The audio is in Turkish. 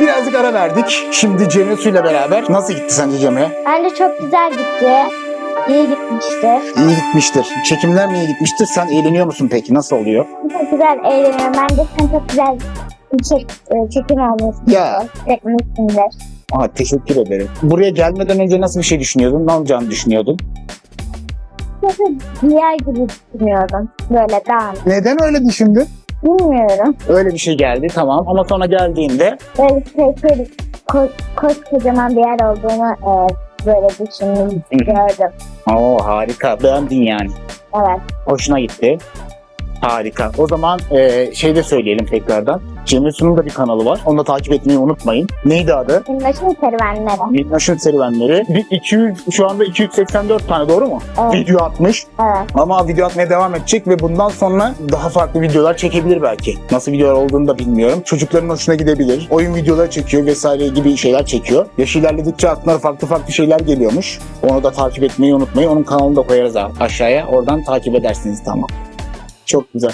Birazcık ara verdik. Şimdi Cemre Su ile beraber. Nasıl gitti sence Cemre? Bence çok güzel gitti. İyi gitmiştir. İyi gitmiştir. Çekimler mi iyi gitmiştir? Sen eğleniyor musun peki? Nasıl oluyor? Çok güzel eğleniyorum. Bence sen çok güzel bir çek, e, çekim olmuşsun. Ya. Çekmişsindir. Aa, teşekkür ederim. Buraya gelmeden önce nasıl bir şey düşünüyordun? Ne olacağını düşünüyordun? Çok bir yer gibi düşünüyordum. Böyle dağınık. Neden öyle düşündün? Bilmiyorum. Öyle bir şey geldi tamam ama sonra geldiğinde Böyle şey, şöyle ko koskocaman bir yer olduğunu e, böyle düşündüm, gördüm. Oo harika beğendin yani. Evet. Hoşuna gitti. Harika. O zaman e, şey de söyleyelim tekrardan. Cemre Su'nun da bir kanalı var. Onu da takip etmeyi unutmayın. Neydi adı? Minnoş'un serüvenleri. Minnoş'un serüvenleri. Bir 200, şu anda 284 tane doğru mu? Evet. Video atmış. Evet. Ama video atmaya devam edecek ve bundan sonra daha farklı videolar çekebilir belki. Nasıl videolar olduğunu da bilmiyorum. Çocukların hoşuna gidebilir. Oyun videoları çekiyor vesaire gibi şeyler çekiyor. Yaş ilerledikçe aklına farklı farklı şeyler geliyormuş. Onu da takip etmeyi unutmayın. Onun kanalını da koyarız aşağıya. Oradan takip edersiniz tamam. Çok güzel.